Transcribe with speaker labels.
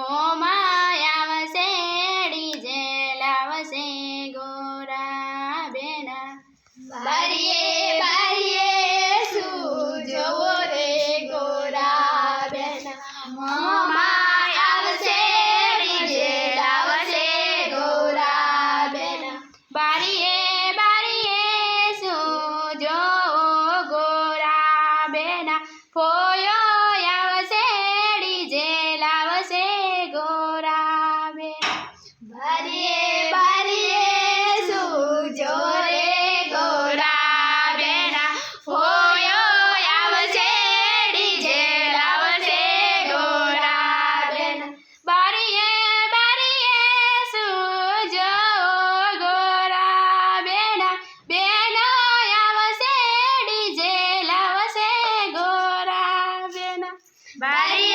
Speaker 1: ગોમાં આવશે, ડીજે લાવશે ગોરા બેના
Speaker 2: બારીએ
Speaker 1: બારીએ શું જવો રે ગોરા
Speaker 2: બેના
Speaker 1: મોમાં આવશે, ડીજે લાવશે ગોરા બેના બારી બારી